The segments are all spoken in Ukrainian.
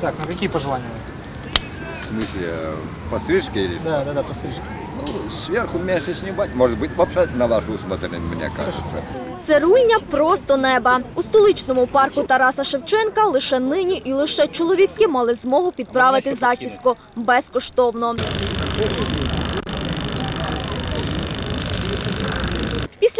Так, ну какие пожелания? В смысле, э, пострижки или Да, да, да, пострижки. ну, сверху меньше снимать? Может быть, вообще на ваше усмотрение, мне кажется. Цирульня просто неба. У столичному парку Тараса Шевченка лише нині і лише чоловіки мали змогу підправити зачіску безкоштовно.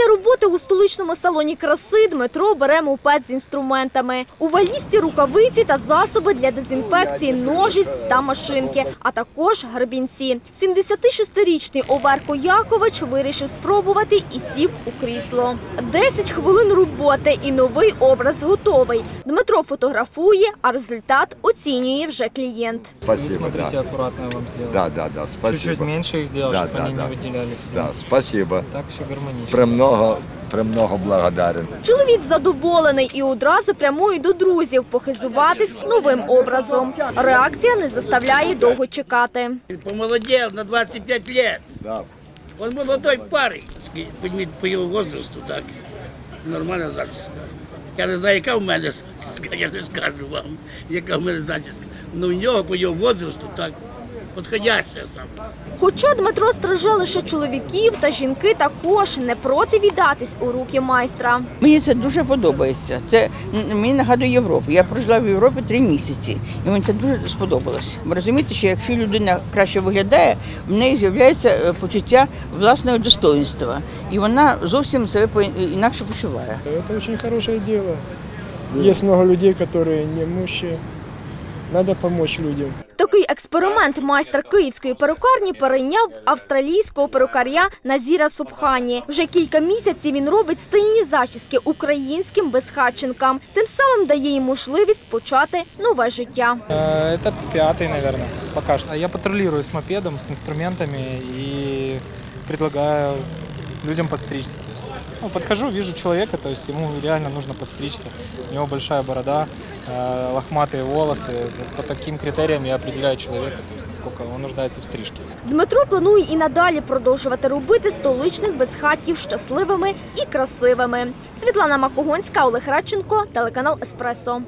Після роботи у столичному салоні краси Дмитро бере мопед з інструментами. У валізці рукавиці та засоби для дезінфекції ножиць та машинки, а також гребінці. 76-річний Оверко Якович вирішив спробувати і сів у крісло. 10 хвилин роботи і новий образ готовий. Дмитро фотографує, а результат оцінює вже клієнт. Вы Спасибо, смотрите, да. аккуратно я вам сделал. Да, да, да, спасибо. Чуть-чуть меньше их сделал, Да, чтобы да, они да. не выделялись. Да, спасибо. Так все гармонично. Премного, премного благодарен. Чоловік задоволений і одразу прямує до друзів похизуватись новим образом. Реакція не заставляє довго чекати. Помолодел на 25 лет. Да. Он молодой парень. По, по его возрасту так. Нормальна зачіска. Я не знаю, яка в мене, я не скажу вам, яка в мене зачіска. Ну в нього по його возрасту так. Подходяща сам. Хоча Дмитро стриже лише чоловіків, та жінки також не проти віддатись у руки майстра. Мені це дуже подобається. Це мені нагадує Європу. Я прожила в Європі три місяці, і мені це дуже сподобалось. Ви розумієте, що якщо людина краще виглядає, в неї з'являється е, почуття власного достоинства, і вона зовсім себе по- інакше почуває. Это очень хорошее дело. Есть много людей, которые немощи. Надо помочь людям. Такий експеримент майстер київської перукарні перейняв в австралійського перукаря Назіра Субхані. Вже кілька місяців він робить стильні зачіски українським безхатченкам. Тим самим дає їм можливість почати нове життя. Э, Это пятый, наверное, пока что. Я патрулирую с мопедом, с инструментами и предлагаю людям подстричься. То есть, ну, подхожу, вижу человека, то есть ему реально нужно подстричься. У него большая борода, э, лохматые волосы. Вот По таким критериям я определяю человека, то есть насколько он нуждается в стрижке. Дмитро планує і надалі продовжувати робити столичних безхатьків щасливими і красивими. Світлана Макогонська, Олег Радченко, телеканал Еспресо.